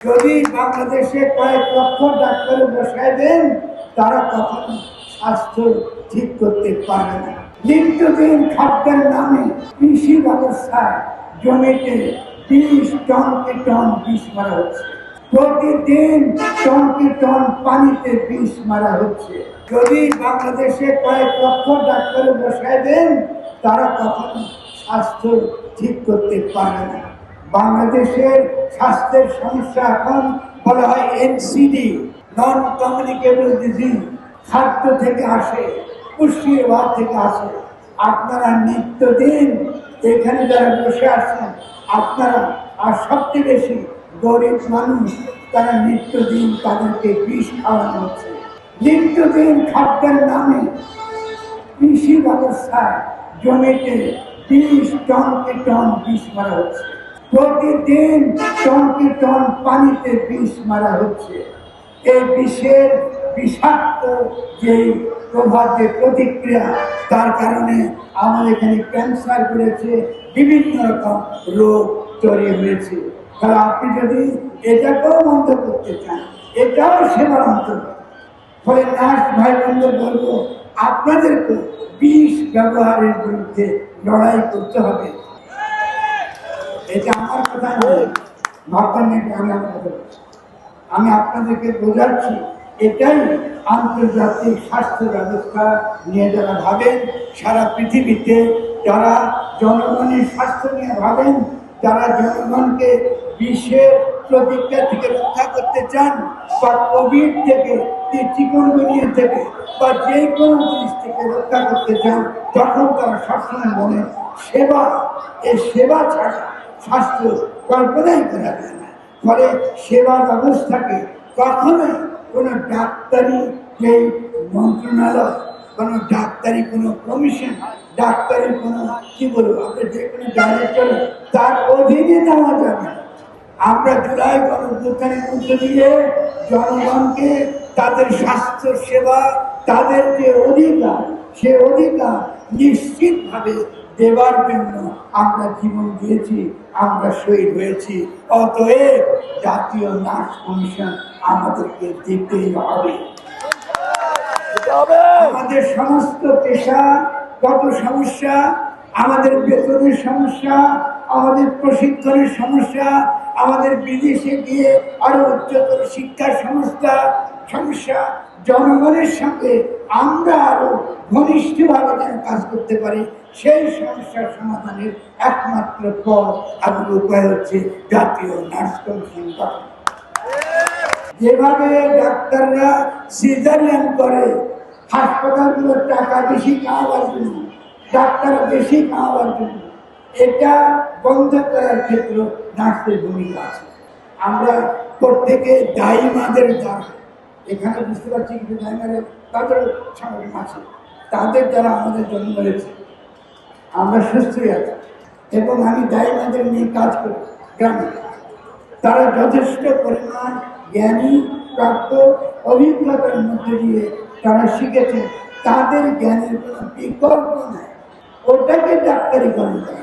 যদি বাংলাদেশে কয়েক লক্ষ ডাক্তার বসায় দেন, তারা কখনো স্বাস্থ্য ঠিক করতে পারে না। নিত্যদিন খাদ্যের নামে কৃষি ব্যবস্থায় জমিতে বিশ টনকে টন বিষ মারা হচ্ছে। প্রতিদিন টনকে টন পানিতে বিষ মারা হচ্ছে। যদি বাংলাদেশে কয়েক লক্ষ ডাক্তার বসায় দেন, তারা কখনো স্বাস্থ্য ঠিক করতে পারে না। বাংলাদেশের স্বাস্থ্যের সমস্যা এখন বলা হয় এনসিডি নন কমিউনিকেবল ডিজিজ খাদ্য থেকে আসে, পুষ্টির অভাব থেকে আসে। আপনারা নিত্যদিন এখানে যারা বসে আছেন, আপনারা আর সবচেয়ে বেশি গরিব মানুষ তারা নিত্যদিন তাদেরকে বিষ খাওয়ানো হচ্ছে। নিত্যদিন খাদ্যের নামে কৃষি ব্যবস্থায় জমিতে বিশ টনকে টন বিষ মারা হচ্ছে। প্রতিদিন টনকে টন পানিতে বিষ মারা হচ্ছে। এই বিষের বিষাক্ত যে প্রভাব যে প্রতিক্রিয়া, তার কারণে আমাদের এখানে ক্যান্সার বেড়েছে, বিভিন্ন রকম রোগ তৈরি হয়েছে। তাহলে আপনি যদি এটাকেও বন্ধ করতে চান, এটাও সেবার অন্তর্গত ফলে নার্স ভাই বোনদের বলব আপনাদেরকে বিষ ব্যবহারের বিরুদ্ধে লড়াই করতে হবে। আমি আপনাদেরকে বোঝাচ্ছি, এটাই আন্তর্জাতিক স্বাস্থ্য ব্যবস্থা নিয়ে যারা ভাবেন, সারা পৃথিবীতে যারা জনগণের স্বাস্থ্য নিয়ে ভাবেন, যারা জনগণকে বিশ্বের প্রতিজ্ঞা থেকে রক্ষা করতে চান, বা কোভিড থেকে চিকনগুনিয়া থেকে, বা যে কোনো জিনিস থেকে রক্ষা করতে চান, তখন তারা সবসময় বলেন, সেবা, এই সেবা ছাড়া স্বাস্থ্য কল্পনাই করা যায় না ফলে সেবা ব্যবস্থাকে কখনোই কোনো ডাক্তারি যে মন্ত্রণালয়, কোনো ডাক্তারি কোনো কমিশন, ডাক্তারি কোনো, কি বলব, আমরা যে কোনো ডাইরেক্টর, তার অধীনে নেওয়া যাবে। আমরা জুলাই গণপ্রস্থানের মধ্যে দিয়ে জনগণকে তাদের স্বাস্থ্য সেবা, তাদের যে অধিকার, সে অধিকার নিশ্চিতভাবে দেবার জন্য আমরা জীবন দিয়েছি, আমরা শহীদ হয়েছি। অতএব জাতীয় নার্স কমিশন আমাদেরকে দিতেই হবে। আমাদের সমস্ত পেশা, কত সমস্যা, আমাদের বেতনের সমস্যা, আমাদের প্রশিক্ষণের সমস্যা, আমাদের বিদেশে গিয়ে আরও উচ্চতর শিক্ষার সমস্যা সমস্যা জনগণের সাথে আমরা আরও ঘনিষ্ঠভাবে যেন কাজ করতে পারি, সেই সমস্যার সমাধানের একমাত্র পথ এবং উপায় হচ্ছে জাতীয় নার্স কমিশন যেভাবে ডাক্তাররা সিজারিয়ান করে, হাসপাতালগুলোর টাকা বেশি খাওয়াবার জন্য, ডাক্তার বেশি খাওয়াবার জন্য, এটা বন্ধ করার ক্ষেত্রে নার্সের ভূমিকা আছে। আমরা প্রত্যেকে দায়ী মাদের দ্বারা এখানে বুঝতে পারছি দায়ীমাদের তাদের সংগঠন আছে। তাদের দ্বারা আমাদের জন্ম হয়েছে। আমরা সুস্থই আছি। এবং আমি দায়ীমাদের নিয়ে কাজ করি গ্রামে। তারা যথেষ্ট পরিমাণ জ্ঞানী, প্রাপ্ত অভিজ্ঞতার মধ্যে দিয়ে তারা শিখেছে তাদের জ্ঞানের কোনো বিকল্প নাই। ওটাকে ডাক্তারিকরণ করা।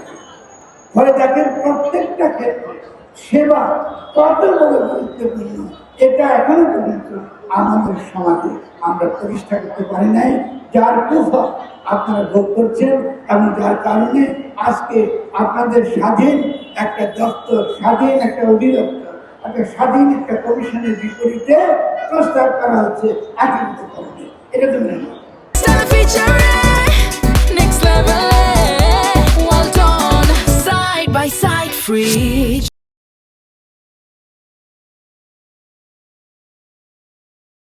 ফলে তাদের প্রত্যেকটা ক্ষেত্রে সেবা কত বড় গুরুত্বপূর্ণ এটা এখনও পর্যন্ত আমাদের সমাজে আমরা প্রতিষ্ঠা করতে পারি নাই যার প্রভাব আপনারা ভোগ করছেন এবং যার কারণে আজকে আপনাদের স্বাধীন একটা দপ্তর স্বাধীন একটা অধিদপ্তর একটা স্বাধীন একটা কমিশনের বিপরীতে প্রস্তাব করা হচ্ছে একীভূত করণে এটা তো মেনে next level. Side by side, free.